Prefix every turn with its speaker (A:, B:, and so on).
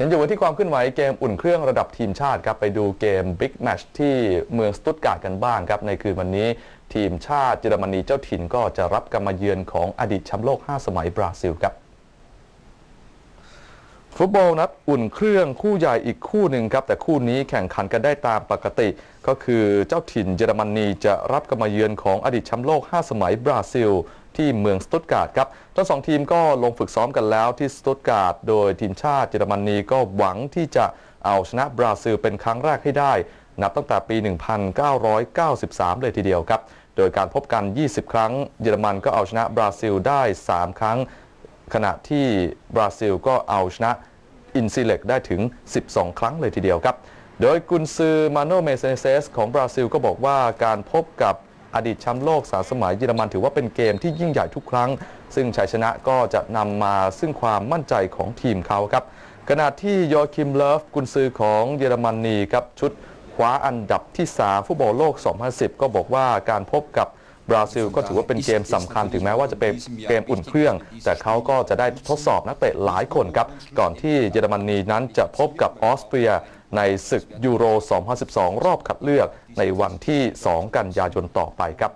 A: ยังอยู่กันที่ความเคลื่อนไหวเกมอุ่นเครื่องระดับทีมชาติครับไปดูเกมบิ๊กแมชที่เมืองสตุตการ์ดกันบ้างครับ ในคืนวันนี้ทีมชาติเยอรมนีเจ้าถิ่นก็จะรับกรรมาเยือนของอดีตแชมป์โลก 5 สมัยบราซิลครับฟุตบอลนัดอุ่นเครื่องคู่ใหญ่อีกคู่หนึ่งครับ แต่คู่นี้แข่งขันกันได้ตามปกติ ก็คือเจ้าถิ่นเยอรมนีจะรับกรรมาเยือนของอดีตแชมป์โลก 5 สมัยบราซิล ที่เมืองสตุตการ์ดครับทั้งสองทีมก็ลงฝึกซ้อมกันแล้วที่สตุตการ์ดโดยทีมชาติเยอรมนีก็หวังที่จะเอาชนะบราซิลเป็นครั้งแรกให้ได้ นับตั้งแต่ปี 1993 เลยทีเดียวครับ โดยการพบกัน 20 ครั้ง เยอรมันก็เอาชนะบราซิลได้ 3 ครั้ง ขณะที่บราซิลก็เอาชนะอินซิเล็กได้ถึง 12 ครั้งเลยทีเดียวครับ โดยกุนซือมาโนเมเซเซสของบราซิลก็บอกว่าการพบกับ อดีตแชมป์โลกสาสมัยเยอรมันถือว่าเป็นเกมที่ยิ่งใหญ่ทุกครั้ง ซึ่งชัยชนะก็จะนำมาซึ่งความมั่นใจของทีมเขาครับขณะที่โยคิมเลิฟกุนซือของเยอรมนีครับชุดคว้าอันดับที่ 3 ฟุตบอลโลก 2010 ก็บอกว่าการพบกับบราซิลก็ถือว่าเป็นเกมสำคัญถึงแม้ว่าจะเป็นเกมอุ่นเครื่อง แต่เขาก็จะได้ทดสอบนักเตะหลายคนครับ ก่อนที่เยอรมนีนั้นจะพบกับออสเตรีย ในศึกยูโร 2012 รอบคัดเลือกในวันที่ 2 กันยายนต่อไปครับ